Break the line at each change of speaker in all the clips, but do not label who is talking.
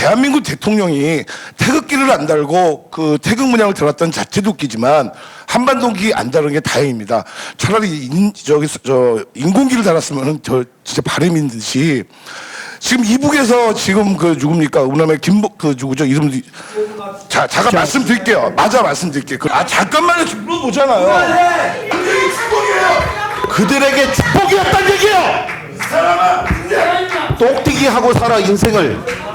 대한민국 대통령이 태극기를 안 달고 그 태극 문양을 들었던 자체도 웃기지만 한반도기 안 다른 게 다행입니다. 차라리 인, 저기 저 인공기를 달았으면은 저 진짜 바람인 듯이 지금 이북에서 지금 그 누굽니까 우남의 김복 그 누구죠 이름 자 잠깐 말씀드릴게요. 맞아 말씀드릴게요. 그, 아 잠깐만요 물어보잖아요.
그들에게 축복이었단 얘기예요. 똑띠기 하고 살아 인생을.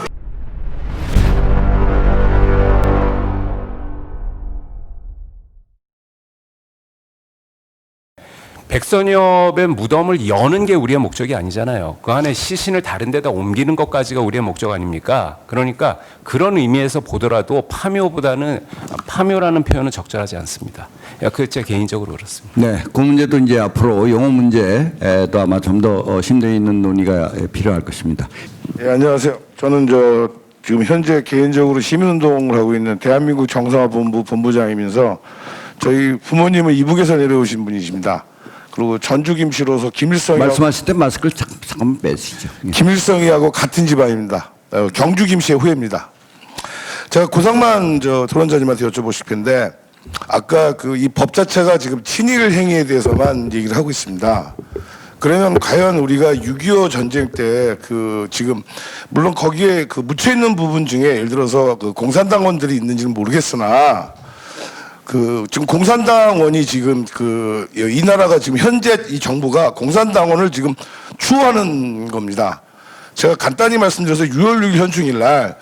백선엽의 무덤을 여는 게 우리의 목적이 아니잖아요. 그 안에 시신을 다른 데다 옮기는 것까지가 우리의 목적 아닙니까? 그러니까 그런 의미에서 보더라도 파묘보다는 파묘라는 표현은 적절하지 않습니다. 그 제 개인적으로 그렇습니다.
네, 그 문제도 이제 앞으로 영어 문제도 아마 좀 더 심도 있는 논의가 필요할 것입니다.
예, 안녕하세요. 저는 저 지금 현재 개인적으로 시민운동을 하고 있는 대한민국 정상화본부 본부장이면서 저희 부모님은 이북에서 내려오신 분이십니다. 그리고 전주 김씨로서 김일성이
말씀하실 때 마스크를 잠- 잠깐만 빼시죠. 예.
김일성이하고 같은 집안입니다. 어, 경주 김씨의 후예입니다. 제가 고상만 저 토론자님한테 여쭤보고 싶은데 아까 그 이 법 자체가 지금 친일 행위에 대해서만 얘기를 하고 있습니다. 그러면 과연 우리가 6.25 전쟁 때 그 지금 물론 거기에 그 묻혀 있는 부분 중에 예를 들어서 그 공산당원들이 있는지는 모르겠으나 그 지금 공산당원이 지금 그 이 나라가 지금 현재 이 정부가 공산당원을 지금 추호하는 겁니다. 제가 간단히 말씀드려서 6월 6일 현충일 날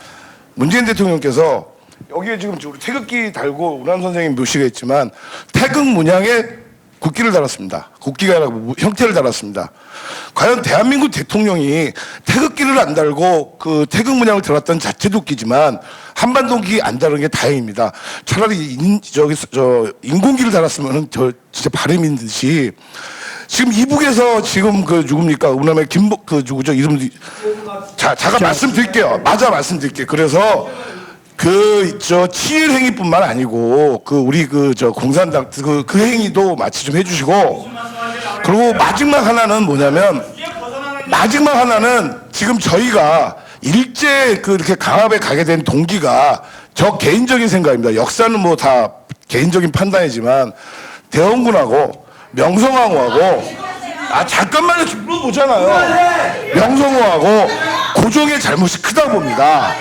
문재인 대통령께서 여기에 지금 태극기 달고 우남 선생님 묘시가 있지만 태극 문양에 국기를 달았습니다. 국기가 아니라 뭐 형태를 달았습니다. 과연 대한민국 대통령이 태극기를 안 달고 그 태극 문양을 들었던 자체도 웃기지만 한반도기 안 다른 게 다행입니다. 차라리 인, 저기 저 인공기를 달았으면은 저 진짜 바람인 듯이 지금 이북에서 지금 그 누굽니까 우남의 김복 그 누구죠 이름 자 잠깐 말씀드릴게요. 맞아 말씀드릴게요. 그래서 그 저 치일 행위뿐만 아니고 그 우리 그 저 공산당 그, 그 행위도 마치 좀 해주시고 그리고 마지막 하나는 뭐냐면 마지막 하나는 지금 저희가 일제 그 이렇게 강압에 가게 된 동기가 저 개인적인 생각입니다. 역사는 뭐 다 개인적인 판단이지만 대원군하고 명성황후하고 아 잠깐만요 물어보잖아요. 명성황후하고 고종의 잘못이 크다 봅니다.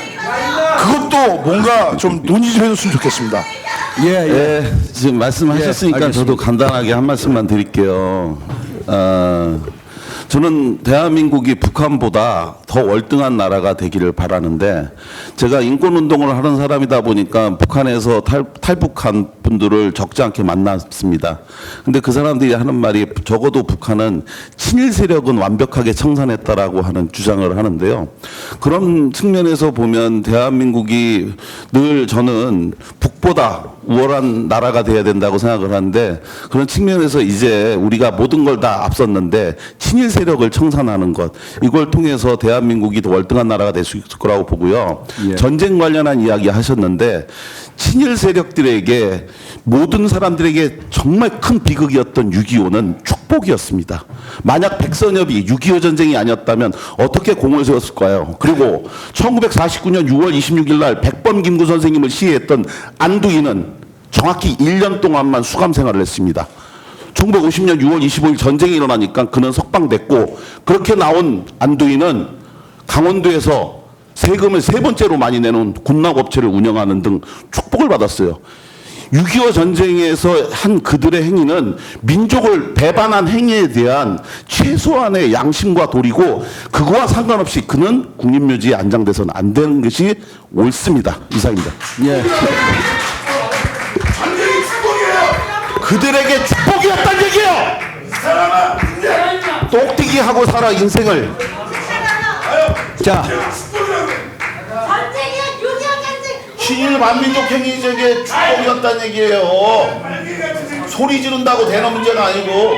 그것 도 뭔가 좀 논의 좀 해줬으면 좋겠습니다.
예, 예.
예, 지금 말씀하셨으니까
예.
저도 간단하게 한 말씀만 드릴게요. 어, 저는 대한민국이 북한보다 더 월등한 나라가 되기를 바라는데 제가 인권 운동을 하는 사람이다 보니까 북한에서 탈, 탈북한 분들을 적지 않게 만났습니다. 근데 그 사람들이 하는 말이 적어도 북한은 친일 세력은 완벽하게 청산했다라고 하는 주장을 하는데요. 그런 측면에서 보면 대한민국이 늘 저는 북보다 우월한 나라가 돼야 된다고 생각을 하는데 그런 측면에서 이제 우리가 모든 걸 다 앞섰는데 친일 세력을 청산하는 것 이걸 통해서 대한 민국이 더 월등한 나라가 될 수 있을 거라고 보고요.
예.
전쟁 관련한 이야기 하셨는데 친일 세력들에게 모든 사람들에게 정말 큰 비극이었던 6.25는 축복이었습니다. 만약 백선엽이 6.25 전쟁이 아니었다면 어떻게 공을 세웠을까요? 그리고 1949년 6월 26일 날 백범 김구 선생님을 시해했던 안두희는 정확히 1년 동안만 수감 생활을 했습니다. 1950년 6월 25일 전쟁이 일어나니까 그는 석방됐고 그렇게 나온 안두희는 강원도에서 세금을 세 번째로 많이 내놓은 군락업체를 운영하는 등 축복을 받았어요. 6.25 전쟁에서 한 그들의 행위는 민족을 배반한 행위에 대한 최소한의 양심과 도리고 그거와 상관없이 그는 국립묘지에 안장돼서는 안 되는 것이 옳습니다. 이상입니다.
예.
그들에게 축복이었단 얘기예요. 똑띠기 하고 살아 인생을.
자,
전쟁이야 6.25 전쟁
친일 반민족 행위 적의 축복이었단 얘기예요. 소리 지른다고 되는 문제가 아니고